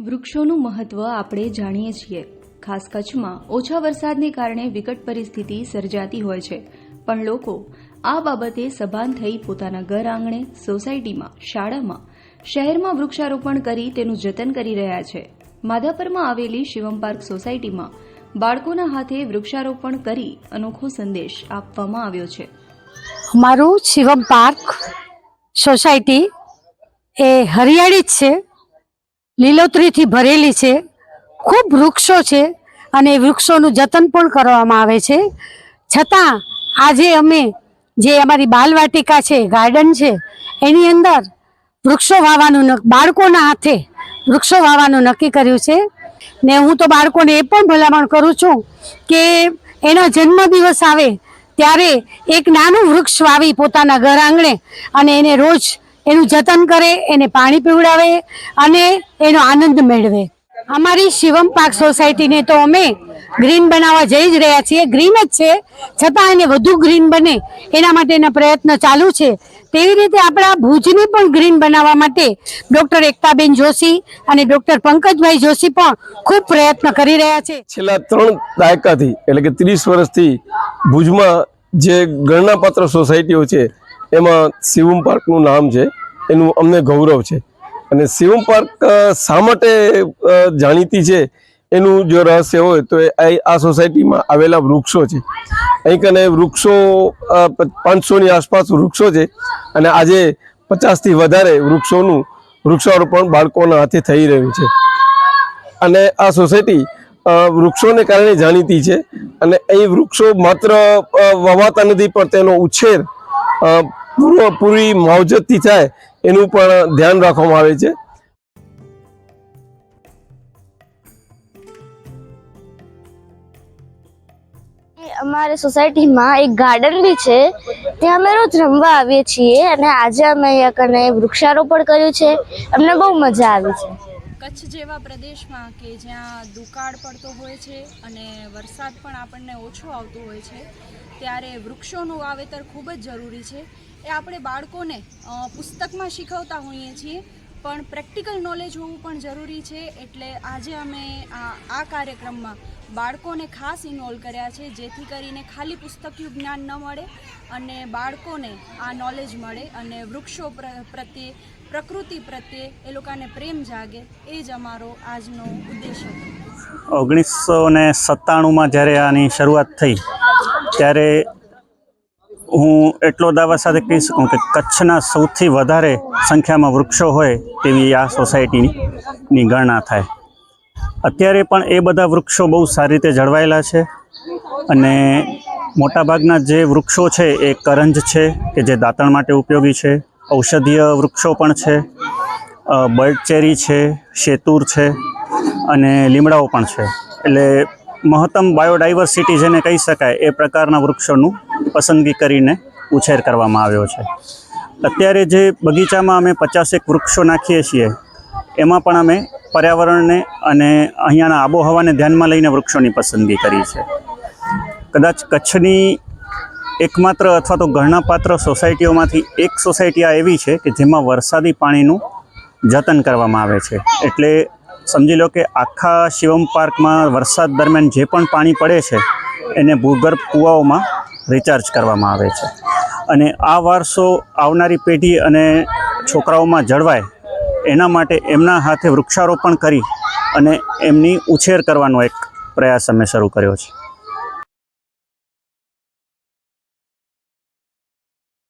વૃક્ષોનું મહત્વ આપણે જાણીએ છીએ. ખાસ કચ્છમાં ઓછા વરસાદને કારણે વિકટ પરિસ્થિતિ સર્જાતી હોય છે. પણ લોકો આ બાબતે સભાન થઈ પોતાના ઘર આંગણે, સોસાયટીમાં, શાળામાં, શહેરમાં વૃક્ષારોપણ કરી તેનું જતન કરી રહ્યા છે. માધાપરમાં આવેલી શિવમ પાર્ક સોસાયટીમાં બાળકોના હાથે વૃક્ષારોપણ કરી અનોખો સંદેશ આપવામાં આવ્યો છે. મારું શિવમ પાર્ક સોસાયટી એ હરિયાળી જ છે. લીલોતરીથી ભરેલી છે. ખૂબ વૃક્ષો છે અને વૃક્ષોનું જતન પણ કરવામાં આવે છે. છતાં આજે અમે જે અમારી બાલવાટિકા છે, ગાર્ડન છે, એની અંદર વૃક્ષો વાવવાનું બાળકોના હાથે વૃક્ષો વાવવાનું નક્કી કર્યું છે. ને હું તો બાળકોને એ પણ ભલામણ કરું છું કે એનો જન્મદિવસ આવે ત્યારે એક નાનું વૃક્ષ વાવી પોતાના ઘર આંગણે અને એને રોજ એનું જતન કરે, એને પાણી પીવડાવે અને એનો આનંદ મેળવે. અમારી શિવમ પાર્ક સોસાયટીને તો અમે ગ્રીન બનાવવા જઈ જ રહ્યા છીએ. ગ્રીન જ છે. છતાં એને વધુ ગ્રીન બને એના માટેના પ્રયત્ન ચાલુ છે. તેવી રીતે આપણા ભુજને પણ ગ્રીન બનાવવા માટે ડોક્ટર એકતાબેન જોશી અને ડોક્ટર પંકજભાઈ જોશી પણ ખૂબ પ્રયત્ન કરી રહ્યા છે. છેલ્લા ત્રણ દાયકાથી, એટલે કે ત્રીસ વર્ષથી ભુજમાં જે ગણનાપાત્ર સોસાયટીઓ છે, એમાં શિવમ પાર્કનું નામ છે. એનું અમને ગૌરવ છે. અને શિવમ પાર્ક શા માટે જાણીતી છે? એનું જો રહસ્ય હોય તો એ આ- સોસાયટીમાં આવેલા વૃક્ષો છે. અહીં કને વૃક્ષો પાંચસોની આસપાસ વૃક્ષો છે અને આજે પચાસથી વધારે વૃક્ષોનું વૃક્ષારોપણ બાળકોના હાથે થઈ રહ્યું છે. અને આ સોસાયટી વૃક્ષોને કારણે જાણીતી છે અને અહીં વૃક્ષો માત્ર વવાતા નથી પણ તેનો ઉછેર અ, પૂરો પૂરી માવજતથી થાય એનું પણ ધ્યાન રાખવામાં આવે છે. અમારે સોસાયટીમાં એક ગાર્ડન બી છે. ત્યાં અમે રોજ રમવા આવીએ છીએ અને આજે અમે અહીંયા કને વૃક્ષારોપણ કર્યું છે. અમને બહુ મજા આવી છે. કચ્છ જેવા પ્રદેશમાં કે જ્યાં દુકાળ પડતો હોય છે અને વરસાદ પણ આપણને ઓછો આવતો હોય છે, ત્યારે વૃક્ષોનું વાવેતર ખૂબ જ જરૂરી છે. એ આપણે બાળકોને પુસ્તકમાં શીખવતા હોઈએ છીએ પણ પ્રેક્ટિકલ નોલેજ હોવું પણ જરૂરી છે. એટલે આજે અમે આ કાર્યક્રમમાં બાળકોને ખાસ ઇન્વોલ્વ કર્યા છે, જેથી કરીને ખાલી પુસ્તકિયું જ્ઞાન ન મળે અને બાળકોને આ નોલેજ મળે અને વૃક્ષો પ્ર- પ્રત્યે, પ્રકૃતિ પ્રત્યે એ લોકોને પ્રેમ જાગે, એ જ અમારો આજનો ઉદ્દેશ હતો ઓગણીસો ને સત્તાણુંમાં જ્યારે આની શરૂઆત થઈ, ત્યારે હું એટલો દાવા સાથે કહી શકું કે કચ્છના સૌથી વધારે સંખ્યામાં વૃક્ષો હોય તેવી આ સોસાયટીની ગણના થાય. અત્યારે પણ એ બધા વૃક્ષો બહુ સારી રીતે જળવાયેલા છે અને મોટાભાગના જે વૃક્ષો છે એ કરંજ છે કે જે દાંતણ માટે ઉપયોગી છે, ઔષધીય વૃક્ષો પણ છે બળચેરી છે, શેતુર છે અને લીમડાઓ પણ છે. એટલે મહત્તમ બાયોડાયવર્સિટી જેને કહી શકાય, એ પ્રકારના વૃક્ષોનું પસંદગી કરીને ઉછેર કરવામાં આવ્યો છે. અત્યારે જે બગીચામાં અમે પચાસેક વૃક્ષો નાખીએ છીએ, એમાં પણ અમે પર્યાવરણને અને અહીંયાના આબોહવાને ધ્યાનમાં લઈને વૃક્ષોની પસંદગી કરી છે. કદાચ કચ્છની એકમાત્ર અથવા તો ગણનાપાત્ર સોસાયટીઓમાંથી એક સોસાયટી આ એવી છે કે જેમાં વરસાદી પાણીનું જતન કરવામાં આવે છે. એટલે સમજી લો કે આખા શિવમ પાર્કમાં વરસાદ દરમિયાન જે પણ પાણી પડે છે, એને ભૂગર્ભ કૂવાઓમાં રિચાર્જ કરવામાં આવે છે. અને આ વારસો આવનારી પેઢી અને છોકરાઓમાં જળવાય, એના માટે એમના હાથે વૃક્ષારોપણ કરી અને એમની ઉછેર કરવાનો એક પ્રયાસ અમે શરૂ કર્યો છે.